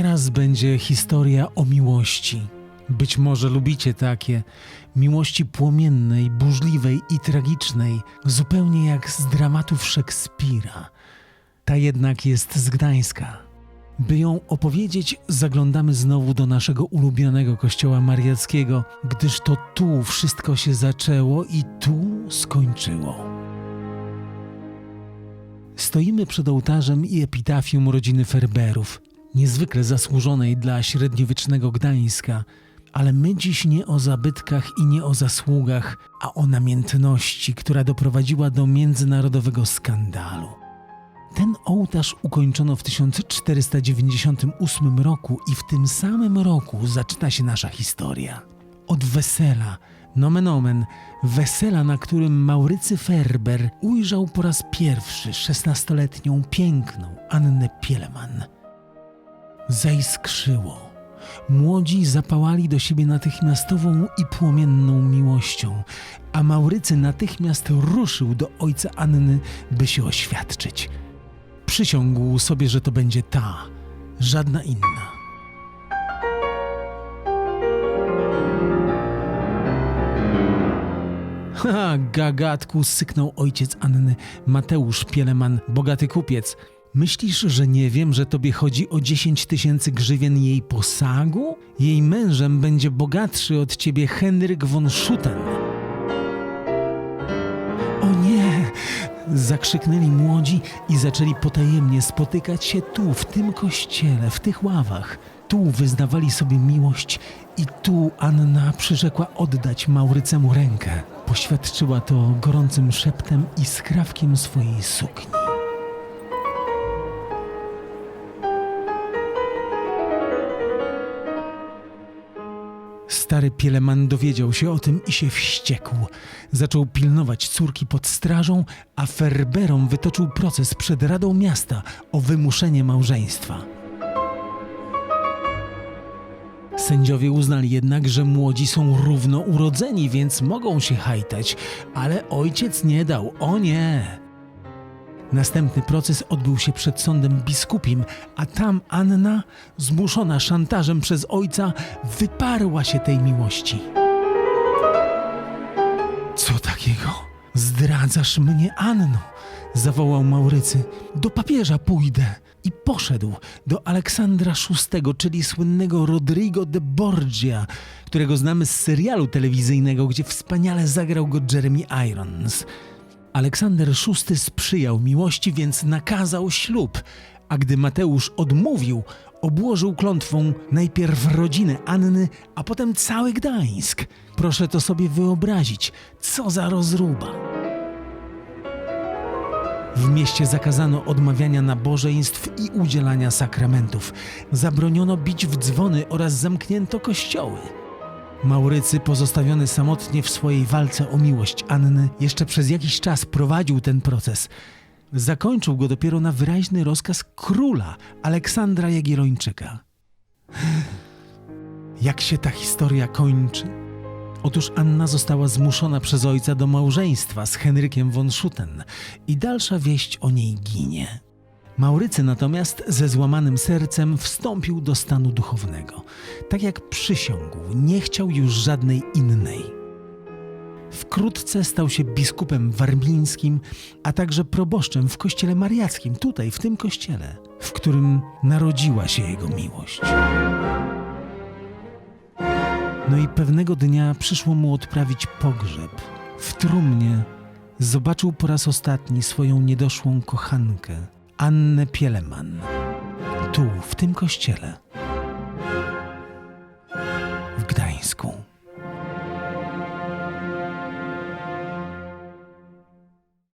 Teraz będzie historia o miłości. Być może lubicie takie. Miłości płomiennej, burzliwej i tragicznej, zupełnie jak z dramatów Szekspira. Ta jednak jest z Gdańska. By ją opowiedzieć, zaglądamy znowu do naszego ulubionego kościoła mariackiego, gdyż to tu wszystko się zaczęło i tu skończyło. Stoimy przed ołtarzem i epitafium rodziny Ferberów, niezwykle zasłużonej dla średniowiecznego Gdańska, ale my dziś nie o zabytkach i nie o zasługach, a o namiętności, która doprowadziła do międzynarodowego skandalu. Ten ołtarz ukończono w 1498 roku i w tym samym roku zaczyna się nasza historia. Od wesela, nomen omen, wesela, na którym Maurycy Ferber ujrzał po raz pierwszy szesnastoletnią piękną Annę Pieleman. Zaiskrzyło. Młodzi zapałali do siebie natychmiastową i płomienną miłością, a Maurycy natychmiast ruszył do ojca Anny, by się oświadczyć. Przysiągł sobie, że to będzie ta, żadna inna. Ha, gagatku, syknął ojciec Anny, Mateusz Pieleman, bogaty kupiec. Myślisz, że nie wiem, że tobie chodzi o 10 tysięcy grzywien jej posagu? Jej mężem będzie bogatszy od ciebie Henryk von Schutten. O nie! Zakrzyknęli młodzi i zaczęli potajemnie spotykać się tu, w tym kościele, w tych ławach. Tu wyznawali sobie miłość i tu Anna przyrzekła oddać Maurycemu rękę. Poświadczyła to gorącym szeptem i skrawkiem swojej sukni. Stary Pieleman dowiedział się o tym i się wściekł. Zaczął pilnować córki pod strażą, a Ferberom wytoczył proces przed Radą Miasta o wymuszenie małżeństwa. Sędziowie uznali jednak, że młodzi są równo urodzeni, więc mogą się hajtać, ale ojciec nie dał, o nie! Następny proces odbył się przed sądem biskupim, a tam Anna, zmuszona szantażem przez ojca, wyparła się tej miłości. Co takiego? Zdradzasz mnie, Anno! zawołał Maurycy. Do papieża pójdę. I poszedł do Aleksandra VI, czyli słynnego Rodrigo de Borgia, którego znamy z serialu telewizyjnego, gdzie wspaniale zagrał go Jeremy Irons. Aleksander VI sprzyjał miłości, więc nakazał ślub, a gdy Mateusz odmówił, obłożył klątwą najpierw rodzinę Anny, a potem cały Gdańsk. Proszę to sobie wyobrazić, co za rozruba. W mieście zakazano odmawiania nabożeństw i udzielania sakramentów. Zabroniono bić w dzwony oraz zamknięto kościoły. Maurycy, pozostawiony samotnie w swojej walce o miłość Anny, jeszcze przez jakiś czas prowadził ten proces. Zakończył go dopiero na wyraźny rozkaz króla Aleksandra Jagiellończyka. Jak się ta historia kończy? Otóż Anna została zmuszona przez ojca do małżeństwa z Henrykiem von Schutten i dalsza wieść o niej ginie. Maurycy natomiast ze złamanym sercem wstąpił do stanu duchownego. Tak jak przysiągł, nie chciał już żadnej innej. Wkrótce stał się biskupem warmińskim, a także proboszczem w kościele mariackim, tutaj, w tym kościele, w którym narodziła się jego miłość. No i pewnego dnia przyszło mu odprawić pogrzeb. W trumnie zobaczył po raz ostatni swoją niedoszłą kochankę, Annę Pieleman. Tu, w tym kościele. W Gdańsku.